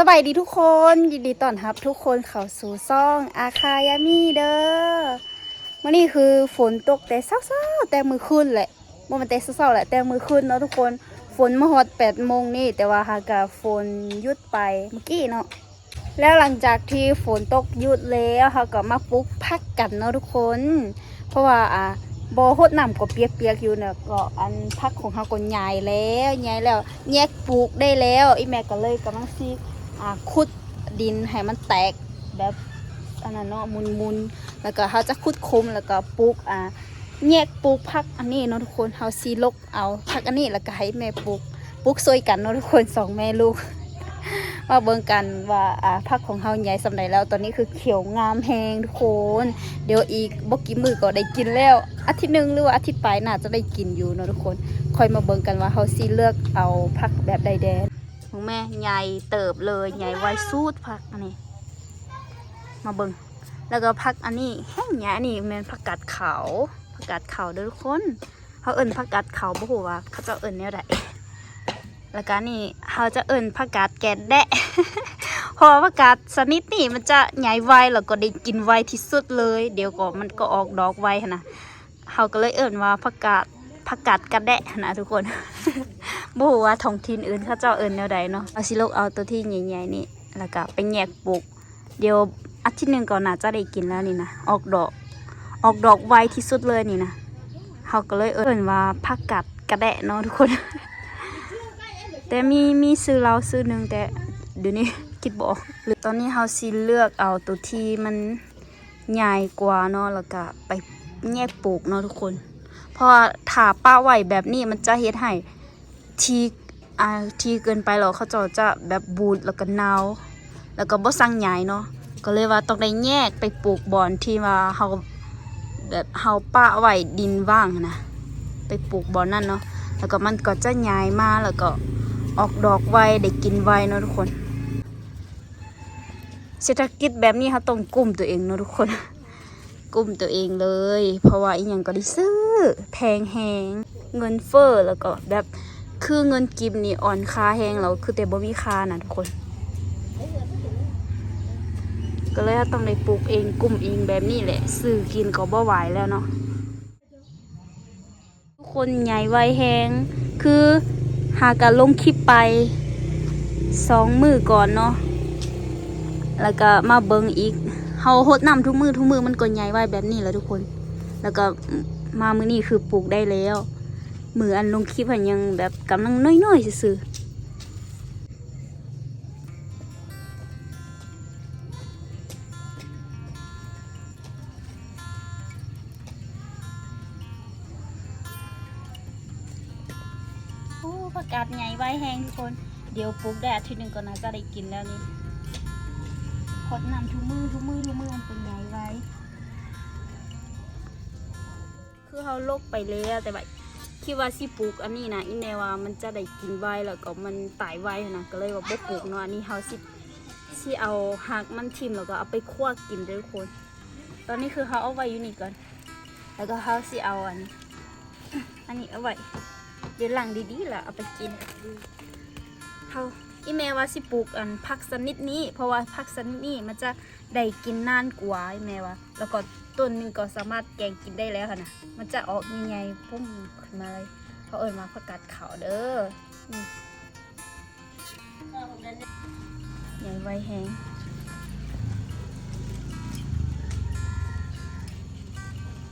สบายดีทุกคนยินดีต้อนรับ ทุกคนเข้าสู่ซ่องอาคายามีเด้อมื่อนี้คือฝนตกแต่เช้าๆแต่มือขึ้นแหละบ่มันแต่เช้าๆแหละแต่มือขึ้นเนาะทุกคนฝนมาฮอด8โมงนี่แต่ว่าหากะฝนหยุดไปเมื่อกี้เนาะแล้วหลังจากที่ฝนตกหยุดแล้วเขาก็มาปลุกพักกันเนาะทุกคน เพราะว่าอ่าบอหดน้ำก็เปียกๆอยู่เนี่ยก็อันพักของเขาก็ใหญ่แล้วใหญ่แล้วแยกปลูกได้แล้วอีแม่ก็เลยกำลังซี ขุดดินให้มันแตกแบบอันนั้นเนาะมุนๆแล้วก็เขาจะขุดคุมแล้วก็ปลูกอ่าแยกปลูกพักอันนี้เนาะทุกคนเขาซีลกเอาพักอันนี้แล้วก็ให้แม่ปลูกปลูกซอยกันเนาะทุกคนสองแม่ลูกมาเบิ่งกันว่าอ่าพักของเฮาใหญ่สำใดแล้ว ตอนนี้คือเขียวงามแฮงทุกคน เดี๋ยวอีกบ่กี่มือก็ได้กินแล้ว อาทิตย์หนึงหรือว่าอาทิตย์ปลายน่าจะได้กินอยู่เนาะทุกคนคอยมาเบิ่งกันว่าเฮาสิเลือกเอาผักแบบใดแดน แม่ใหญ่เติบเลยใหญ่ไวสูดผักอันนี้ มาเบิ่งแล้วก็ผักอันนี้แห้งใหญ่อันนี้แม่นผักกาดขาวผักกาดขาวเด้อทุกคนเขาเอิ้นผักกาดขาวบ่ฮู้ว่าเขาจ้าเอิ้นแนวใดแล้วก็นี่เขาจะเอิ่นผักกาดแกนแดะเพราะว่าผักกาดชนิดนี้มันจะใหญ่ไวแล้วก็ได้กินไวที่สุดเลย เดี๋ยวก็มันก็ออกดอกไวหั้นนะเขาก็เลยเอิ่นว่าผักกาด ผักกาดกระแดะนะทุกคนบ่ว่าท้องถิ่นอื่นเขาเจ้าเอิ่นแนวใดเนาะเอาสิลูกเอาตัวที่ใหญ่ๆนี่แล้วก็ไปแยกปลูก เดี๋ยวอาทิตย์หนึ่งก็น่าจะได้กินแล้วนี่นะออกดอก ออกดอกไวที่สุดเลยนี่นะเขาก็เลยเอิ่นว่าผักกาดกระแดะเนาะทุกคน แต่มีมีซื้อเราซื้อหนึ่งแต่เดี๋ยวนี้คิดบอกหรือตอนนี้เราสิเลือกเอาตัวที่มันใหญ่กว่าเนาะแล้วก็ไปแยกปลูกเนาะทุกคน พราะว่าถ้าป้าไหวแบบนี้มันจะเฮ็ดให้ทีอ่าทีเกินไปแล้วเขาจะจะแบบบูดแล้วก็เนาแล้วก็บ่สั่งใหญ่เนาะก็เลยว่าต้องได้แยกไปปลูกบอนที่ว่าเฮาแบบเฮาป้าไหวดินว่างนะไปปลูกบอนนั่นเนาะแล้วก็มันก็จะใหญ่มาแล้วก็ออกดอกไวได้กินไวเนาะทุกคนเศรษฐกิจแบบนี้เขาต้องกลุ่มตัวเองเนาะทุกคน กลุ่มตัวเองเลย เพราะว่าอีหยังก็ได้ซื้อ แพงแหงเงินเฟ้อแล้วก็แบบคือเงินกิมนี่อ่อนค่าแหงเราคือแต่บ่มีค่านะทุกคน ก็เลยต้องได้ปลูกเองกลุ่มเองแบบนี้แหละซื้อกินก็บ่ไหวแล้วเนาะทุกคนใหญ่ไวแหงคือหาการลงคลิปไปสองมือก่อนเนาะแล้วก็มาเบิงอีกาหดน้ำทุกมือทุกมือมันก็ใหญ่ไว้แบบนี้แหล้วทุกคน แล้วก็มามือนี้คือปลูกได้แล้วมืออันลงคลิปหันยังแบบกำลังน้อยๆซื่อโอ้ผักกาดใหญ่ไว้แห้งทุกคน เดี๋ยวปลูกได้อาทิตย์หนึ่งก็น่าจะได้กินแล้วนี่ หดน้ำทุกมือทุกมือทุกมือมันเป็นใหญ่ไว้ คือเขาลกไปแล้วแต่แบบคิดว่าสิปลูกอันนี้นะอีแนว่ามันจะได้กินไวแล้วก็มันตายไวนะก็เลยว่าบ่ปลูกเนาะอันนี้เขาสิสิเอาหักมันทิ่มแล้วก็เอาไปคั่วกินด้อทุกคน ตอนนี้คือเขาเอาไว้อยู่นี่ก่อนแล้วก็เขาสิเอาอันนี้อันนี้เอาไว้เดี๋ยวหลังดีๆล้วเอาไปกินเขา อีเมว่าสิปลูกอันผักชนิดนี้ เพราะว่าผักชนิดนี้มันจะได้กินนานกว่าอีเมว่า แล้วก็ต้นนึงก็สามารถแกงกินได้แล้วค่ะนะมันจะออกใหญ่ๆพุ่มขึ้นมาเลยเขาเอิญมาผักกาดขาวเด้อใหญ่ไวแหง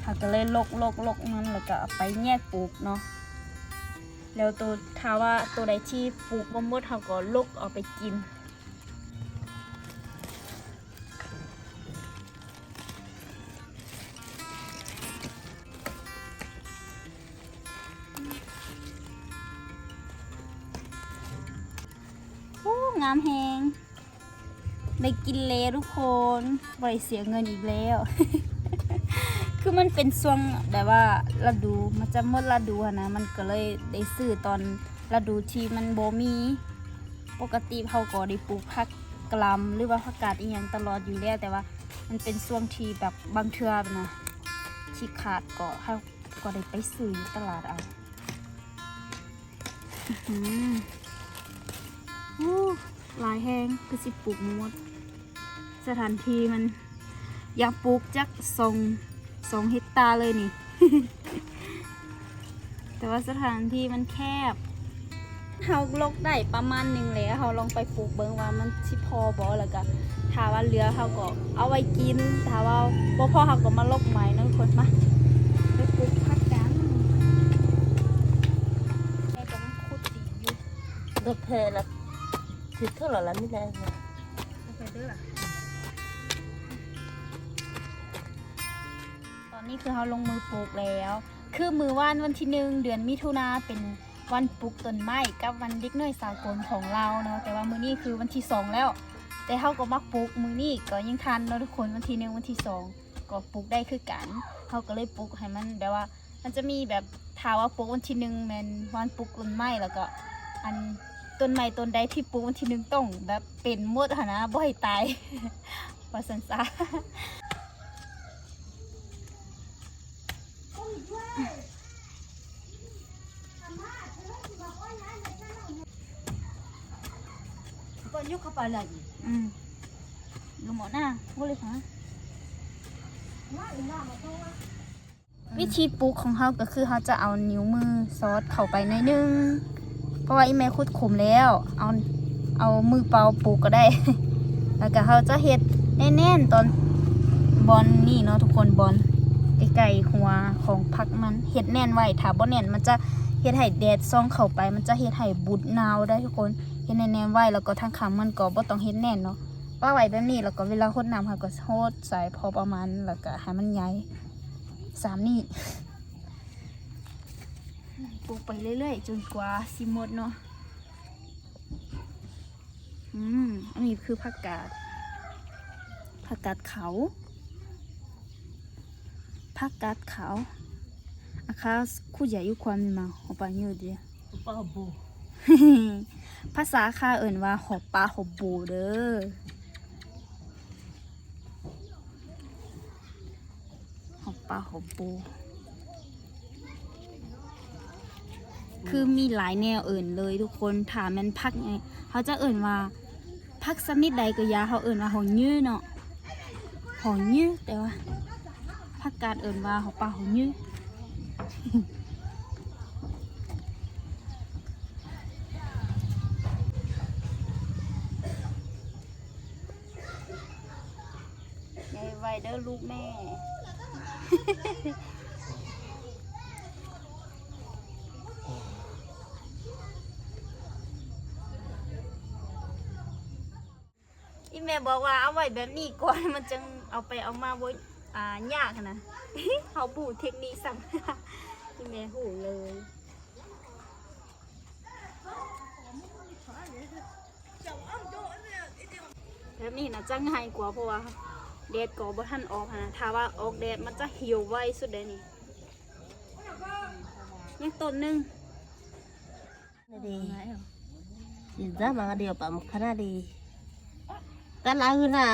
เขาก็เลยลกลกลกมันแล้วก็ไปแยกปลูกเนาะ แล้วตัวถ้าว่าตัวใดที่ปลูกบ่หมดเขาก็ลกเอาไปกิน โอ้งามแหงได้กินเลยทุกคนบริเสียเงินอีกแล้ว คือมันเป็นช่วงแบบว่าฤดูมันจะหมดฤดูอะนะ มันก็เลยได้ซื้อตอนฤดูที่มันโบมี ปกติเขาก็ได้ปลูกผักกลำหรือว่าผักกาดอีหยังตลอดอยู่แล้วแต่ว่ามันเป็นช่วงที่แบบบางเทื่อนะที่ขาดก็เขาก็ได้ไปซื้ออยู่ตลาดเอาอื้อหืออู้ลายแห้งคือสิปลูกหมด สถานที่มันอยากปลูกจักสอง สองเฮกตาร์เลยนี่ แต่ว่าสถานที่มันแคบเฮาลกได้ประมาณหนึ่งแล้วเฮาลองไปปลูกเบิ่งว่ามันสิพอบ่แล้วก็ถ้าว่าเหลือเฮาก็เอาไว้กินถ้าว่าบ่พอเฮาก็มาลกใหม่เนาะทุกคนมาไปปลูกผักกันแม่ก็มันขุดดินอยู่ Được thề là thịt thức là lắm như này เอาไปเด้อ นนี้คือเขาลงมือปลูกแล้ว คือมือวานวันที่หนึ่งเดือนมิถุนาเป็นวันปลูกต้นไม้กับวันเด็กน้อยสากลของเราเนาะแต่ว่ามือนี้คือวันที่สองแล้ว แต่เขาก็มักปลูกมือนี้ก็ยังทันเนาะทุกคนวันที่หนึ่งวันที่สองก็ปลูกได้คือกันเขาก็เลยปลูกให้มันแบบว่า มันจะมีแบบถาว่าปลูกวันที่หนึ่งแมนวันปลูกต้นไม้แล้วก็อันต้นไม้ต้นใดที่ปลูกวันที่หนึ่งต้องแบบเป็นมดหนนะบ่ให้ตายว่าสันซา Còn nhúc không phải là gì อืมดูหมอหน้าพูดเลยค่ะวิธีปลูกของเขาก็คือเขาจะเอานิ้วมือซอสเข้าไปในอยนึง เพราะว่าอีแม่คุดขมแล้ว เอาเอามือเปล่าปลูกก็ได้ แล้วก็เขาจะเฮ็ดแน่นๆตอนบอลนี่เนาะทุกคนบอลใกล้ๆหัวของพักมันเฮ็ดแน่นไว้ถ้าบ่แน่นมันจะเฮ็ดให้แดดส่องเข้าไป มันจะเฮ็ดให้บุดนาวได้ทุกคนเฮ็ดแน่นๆไว้แล้วก็ทางขางมันก็บ่ต้องเฮ็ดแน่นเนาะว่าไว้แบบนี้แล้วก็เวลารดน้ำเขาก็โฮดใส่พอประมาณแล้วก็ให้มันใหญ่สามนี่ปลูกไปเรื่อยๆ จนกว่าสิหมดเนาะอืมอันนี้คือผักกาดผักกาดเขาผักกาดเขาอาคาคู่ใหญ่ยุความมีมาหอปลาเยอะเดียว Bao bù ภาษาค่าเอิ่นว่าหอบปลาหอบบูเด้อหอบปลาหอบบู คือมีหลายแนวเอิ่นเลยทุกคนถามมันพักไงเขาจะเอิ่นว่าพักสักนิดใดก็ยาเขาเอิ่นว่าหองยื้อเนาะหองยื้อแต่ว่าพักการเอิ่นว่าหอบปลาหองยื้อ ลูกแม่ อีแม่บอกว่าเอาไว้แบบนี้ก่อนมันจึงเอาไปเอามาบนอ่ายากนะเขาบูเทคนิคสั่งอีแม่หูเลยแบบนี้นะจะง่ายกว่าเพราะว่า แดดก็บทันออกนะถ้าว่าออกแดดมันจะเหี่ยวไวสุดเลยนี่ยังต้นหนึ่งดีสิจ้ามาเดียวปั๊มขนาดดีกันลาคือน่ะ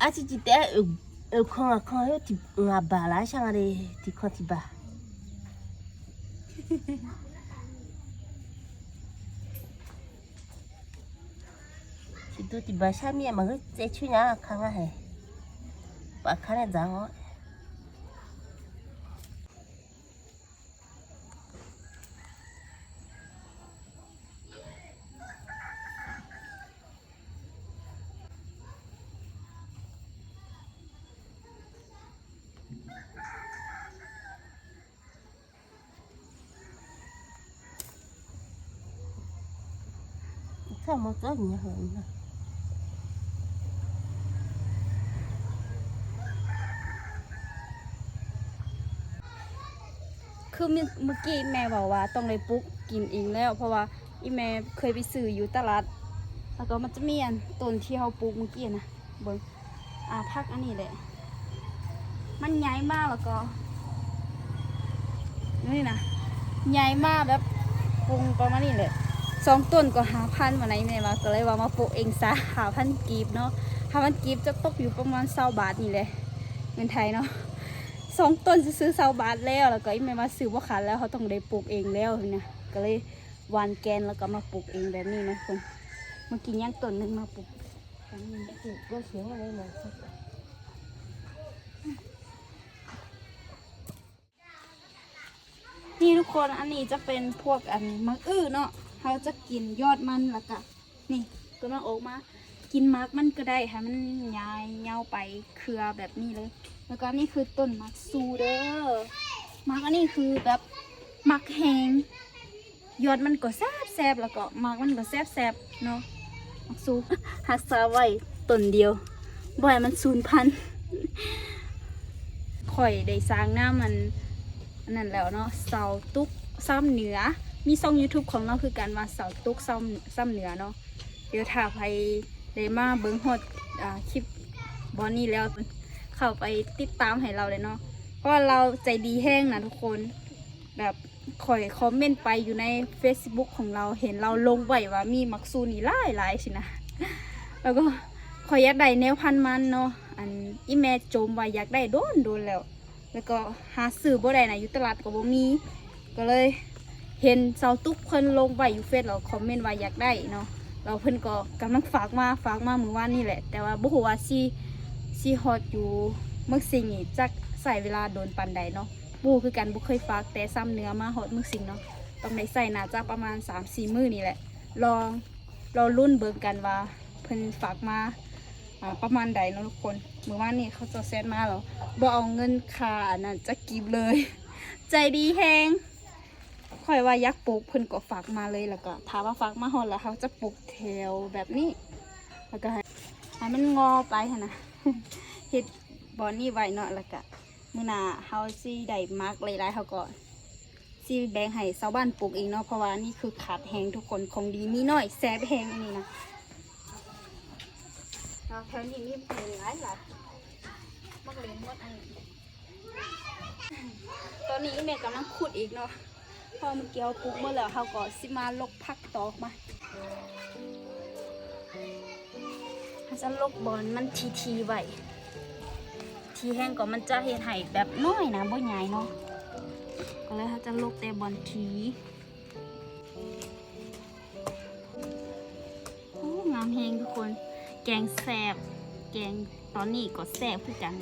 อาชิจิเตะเออเออคงอะคงเออที่งาบาลาช่างอะไรที่คงที่บา tu ti ba sha mi ma ge che chu nya kha nga he ba kha ne da ngo sao mà có nhiều hơn nữa มื่อเมื่อกี้แม่บอกว่าต้องเลยปลุ๊กกินเองแล้ว เพราะว่าอีแม่เคยไปซื้ออยู่ตลาดแล้วก็มันจะมีอันต้นที่เขาปลูกเมื่อกี้นะเบิ้งอ่าพักอันนี้แหละมันใหญ่มากแล้วก็นี่นะใหญ่มากแบบปรุงประมาณนี้เลยสองต้นก็หาพันมาไหนแม่มาก็เลยว่ามาปลูกเองซะหาพันกีบเนาะหาพันกีบจะตกอยู่ประมาณเศาบาทนี่เลยเงินไทยเนาะ สองต้นจะซื้อเศาบาทแล้วแล้วก็อีแม่มาซื้อว่าขาดแล้วเขาต้องได้ปลูกเองแล้วเนี่ยก็เลยวานแกนแล้วก็มาปลูกเองแบบนี้นะทุกคนเมื่อกี้ย่างต้นหนึงมาปลูกแบบนี้ก็เสียงอะไรนะนี่ทุกคนอันนี้จะเป็นพวกอันมักอื้อเนาะเขาจะกินยอดมันแล้วก็นี่ก็มาออกมา กินมักมันก็ได้ให้มันยายเงาไปเครือแบบนี้เลย แล้วก็นี่คือต้นมักซูเด้อมักอันนี้คือแบบมักแหงยอดมันก็แซบแซบแล้วก็มักมันก็แซบแซบเนาะมักซูฮักษาไว้ต้นเดียวบ่อยมันสูญพันธุ์ข่อยได้สร้างหน้ามันอันนั้นแล้วเนาะเสาตุกซ้ำเหนือ มีช่อง YouTube ของเราคือการว่าเสาตุกซ้ำซ้ำเหนือเนาะเดี๋ยวถ้าใคร ได้มาเบิ้งฮอดอ่าคลิปบอนนี่แล้วเข้าไปติดตามให้เราเลยเนาะเพราะเราใจดีแห้งนะทุกคน แบบคอยคอมเมนต์ไปอยู่ใน Facebook ของเราเห็นเราลงไว้ว่ามีมักซูนี่หลายหลายสินะ แล้วก็คอยอยากได้แนวพันมันเนาะอันอีแม่โจมว่าอยากได้โดนโดนแล้ว แล้วก็หาซื้อบ่ได้นะอยู่ตลาดก็บ่มี ก็เลยเห็นเสาตุ๊กเพิ่นลงไว้อยู่เฟซเราคอมเมนต์ว่าอยากได้เนาะ เราเพิ่นก็กำลังฝากมาฝากมามื้อวานนี่แหละ แต่ว่าบ่ฮู้ว่าสิสิฮอดอยู่เมืองสิงห์นี่จักใส่เวลาโดนปานใดเนาะบ่รู้คือกันบ่เคยฝากแต่ซ้ำเนื้อมาฮอดเมืองสิงห์เนาะต้องได้ใส่น่าจะประมาณ 3-4 มื้อนี่แหละลองรอรุ่นเบิ่งกันว่าเพิ่นฝากมาประมาณใดเนาะทุกคนเมื้อวานนี่เขาจะแซดมาแล้วบ่เอาเงินค่าอันนั้นจะกิบเลย ใจดีแฮง ค่อยว่าอยักปลูกเพิ่นก็ฝากมาเลยแล้วก็ถามว่าฝากมาฮอดแล้วเขาจะปลูกแถวแบบนี้ แล้วก็ให้ให้มันงอไปหั่นนะเฮ็ดบอนนี่ไว้เนาะแล้วก็มื้อหน้าเฮาสิได้มักหลายๆเฮาก็สิแบ่งให้ชาวบ้านปลูกเองเนาะเพราะว่านี่คือขาดแฮงทุกคนของดีมีน้อยแซ่บแฮงอันนี้นะแล้วแถวนี้มีเพลงหลายหลายมักเลี้ยงมดอันนี้ตอนนี้แม่กำลังขุดอีกเนาะ พอมันเกี่ยวปลูกเมื่อแล้วเขาก็สิมาลกพักต่อมาเขาจะลกบอลมันทีทีๆไว้ทีแห้งก็มันจะเห็นไห้แบบน้อยนะบ่ใหญ่เนาะก็เลยเขาจะลกแต่บอลทีโอ้งามแหงทุกคน แกงแสบแกงตอนนี้ก็แซ่บคือกัน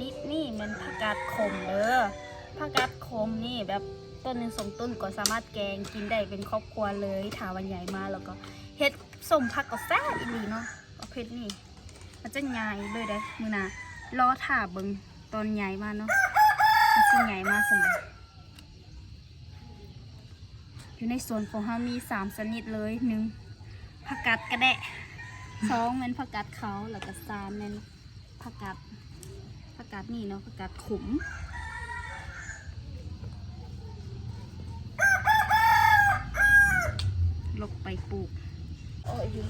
นิดนี่เป็นผักกาดขมเด้อผักกาดขมนี่แบบต้นหนึ่งสองต้นก็สามารถแกงกินได้เป็นครอบครัวเลยถาวันใหญ่มาแล้วก็เฮ็ดสมผักก็แซ่บอีหลีเนาะประเภทนี้มันจะใหญ่เลยได้มือนารอถ่าเบิงตอนใหญ่มาเนาะมันสิใหญ่มาสมเลยอยู่ในสวนของเรามีสามชนิดเลยหนึ่งผักกาดกระแดะสองเป็นผักกาดเขาแล้วก็สามเป็นผักกาด ผักกาดนี่เนาะผักกาดขมลกไปปลูกโอ้ยอยู่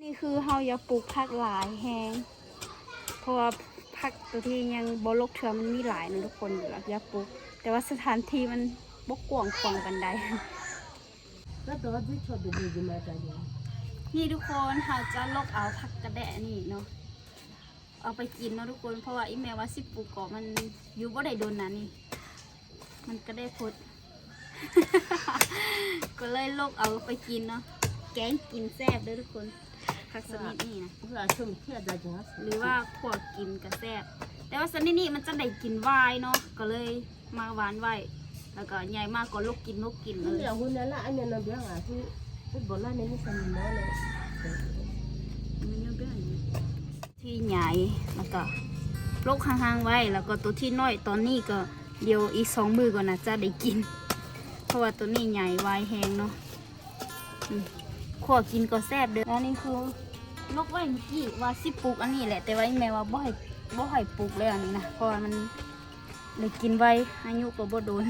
นี่ คือเฮาอยาปลูกผักหลายแฮงเพราะว่าผักตัวที่ยังบ่ลกเทือมันมีหลายนะทุกคนอยู่แล้วอยาปลูก แต่ว่าสถานที่มันบกกวงขวงกันไดก็ตัวที่ชอบดูดีมาจากนี้นี่ทุกคนเราจะลกเอาผักกระแดะนี่เนาะเอาไปกินเนาะทุกคนเพราะว่าอีแม่ว่าสิปลูกเกาะมันอยู่บ่ได้โดนนะนี่ มันก็ได้พดก็เลยลกเอาไปกินเนาะแกงกินแซ่บเด้อทุกคน ผักสนิดนี่นะ เพื่อชมเพื่อจะจังหรือว่าขวกินก็แซ่บแต่ว่าสนิดนี้มันจะได้กินวายเนาะ ก็เลยมาหวานไว้ แล้วก็ใหญ่มากก็ลกกินลกกินเลนี่ยเดี๋ยวคุณนั่นละอันนี้เราเบี้ยงอะที่ที่บอกว่านี่ไม่สมมติเลยที่ใหญ่แล้วก็ลกห่างๆไว้ แล้วก็ตัวที่น้อยตอนนี้ก็เดี๋ยวอีกสองมือก่อนนะจะได้กิน เพราะว่าตัวนี้ใหญ่ไวายแหงเนาะอืมขวกินก็แซ่บเด้อแล้วนี่คือ ลกไว้เมื่อกี้ว่าสิปลูกอันนี้แหละ แต่ว่าแม่ว่าบ่ให้บ่ให้ปลูกเลยอันนี้นะเพราะว่ามันเลยกินไว้อายุก็บ่โดน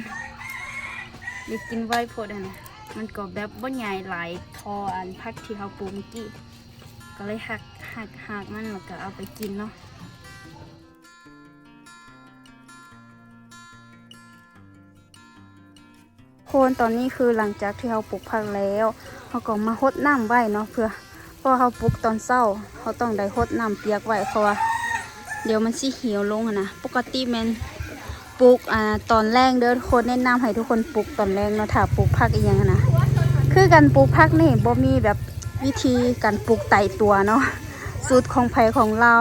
เลยกินไว้โพดอันนะมันก็แบบบ่ใหญ่หลายพออันพักที่เขาปลูกเมื่อกี้ก็เลยหักหักหักมันแล้วก็เอาไปกินเนาะโคนตอนนี้คือหลังจากที่เราปลูกผักแล้วเราก็มาหดน้ำไว้เนาะเพื่อ ราะเราปลูกตอนเช้าเขาต้องได้หดน้ำเปียกไว้เพราะว่าเดี๋ยวมันสิเหี่ยวลงนะปกติแมันปลูกอ่าตอนแรงเด้อทุกคนแนะนำให้ทุกคนปลูกตอนแรงเนาะถ้าปลูกผักอีกอย่างนะคือการปลูกผักนี่บ่มีแบบวิธีการปลูกไต่ตัวเนาะสูตรของไผของเรา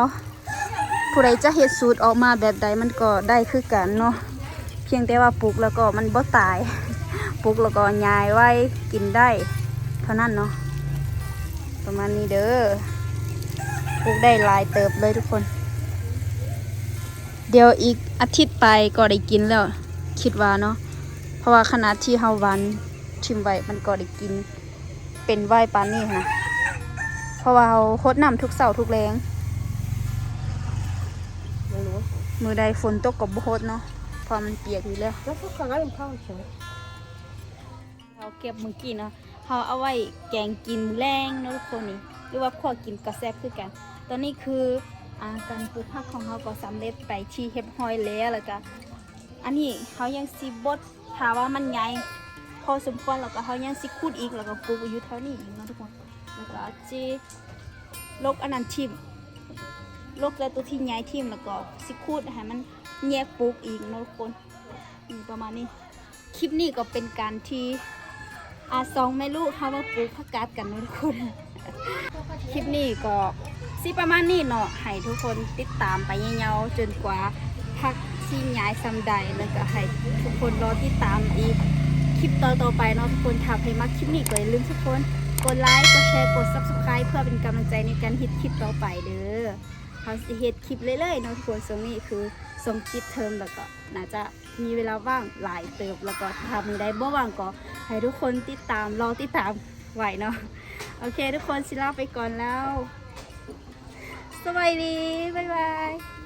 ผู้ใดจะเฮ็ดสูตรออกมาแบบใดมันก็ได้คือกันเนาะเพียงแต่ว่าปลูกแล้วก็มันบ่ตายปลูกแล้วก็ยายไว้กินได้ เท่านั้นเนาะ ประมาณนี้เด้อปลูกได้หลายเติบเลยทุกคน เดี๋ยวอีกอาทิตย์ไปก็ได้กินแล้ว คิดว่าเนาะเพราะว่าขนาดที่เฮาหวันชิมไว้มันก็ได้กิน เป็นไหวปานนี้นะเพราะว่าเราโคดน้ำทุกเสาร์ทุกแรงไม่รู้มือใดฝนตกกับโคดเนาะเพอมันเปียกอยู่แล้วแล้วพวกเขาก็เป็นข้าวเฉยเราเก็บมือกี้เนาะ เราเอาไว้แกงกินแรงนะทุกคนนี่หรือว่าขวกินกระแซบคือกัน ตอนนี้คืออาการปลูกผักของเราก็สำเร็จไปที่เฮ็บหอยแล้วแล้วก็อันนี้เขายังสิบดถามว่ามันใหญ่พอสมควรแล้วก็เขายังสิคูดอีกแล้วก็ปลูกอยู่เท่านี้อีกนะทุกคนแล้วก็จีลกอันนั้นทิมลกแล้วตัวที่ใหญ่ทิมแล้วก็สิคูดให้มันแยกปลูกอีกนะทุกคนอืมประมาณนี้คลิปนี้ก็เป็นการที่ อาสองแม่ลูกเขามาปลูกผักกาดกันเนาะทุกคน คลิปนี้ก็สิประมาณนี้เนาะให้ทุกคนติดตามไปเยาวๆจนกว่าพักที่ย้ายซำใดแล้วก็ให้ทุกคนรอติดตามอีกคลิปต่อๆไปเนาะทุกคนถ้าใครมักคลิปนี้ก็อย่าลืมทุกคนกดไลค์กดแชร์กด subscribe เพื่อเป็นกำลังใจในการฮิตคลิปต่อไปเด้อเขาสิเฮ็ดคลิปเรื่อยๆเนาะทุกคนตรงนี้คือ ส่งคิดเทอมแล้วก็น่าจะมีเวลาว่างหลายเติบแล้วก็ทำมีได้บ่ว่างก็ให้ทุกคนติดตามรอติดตามไหวเนาะโอเค ทุกคนสิลาไปก่อนแล้ว สวัสดี บ๊ายบาย